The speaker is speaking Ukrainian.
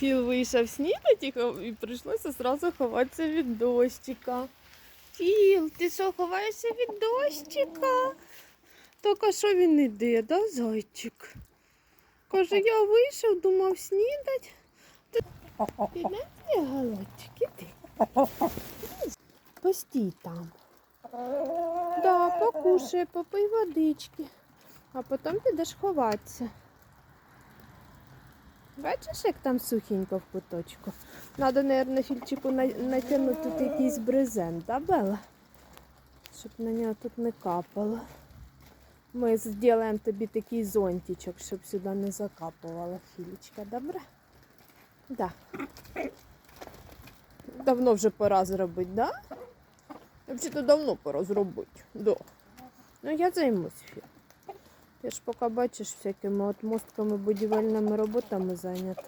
Філ вийшов снідати і прийшлося одразу ховатися від дощика. Філ, ти що, ховаєшся від дощика? Так що він іде, да, зайчик? Каже, я вийшов, думав снідать. Піде ти, голодчик, іди. Постій там. Да, покушай, попий водички, а потім підеш ховатися. Бачиш, як там сухенько в куточку? Надо, мабуть, фільчику натягнути тут якийсь брезент, да, Бела? Щоб на нього тут не капало. Ми зробимо тобі такий зонтичок, щоб сюди не закапувала філічка, добре? Да. Давно вже пора зробити, да? Взагалі давно пора зробити. Да. Ну я займусь. Фі. Ти ж поки бачиш всякими отмостками, будівельними роботами зайнята.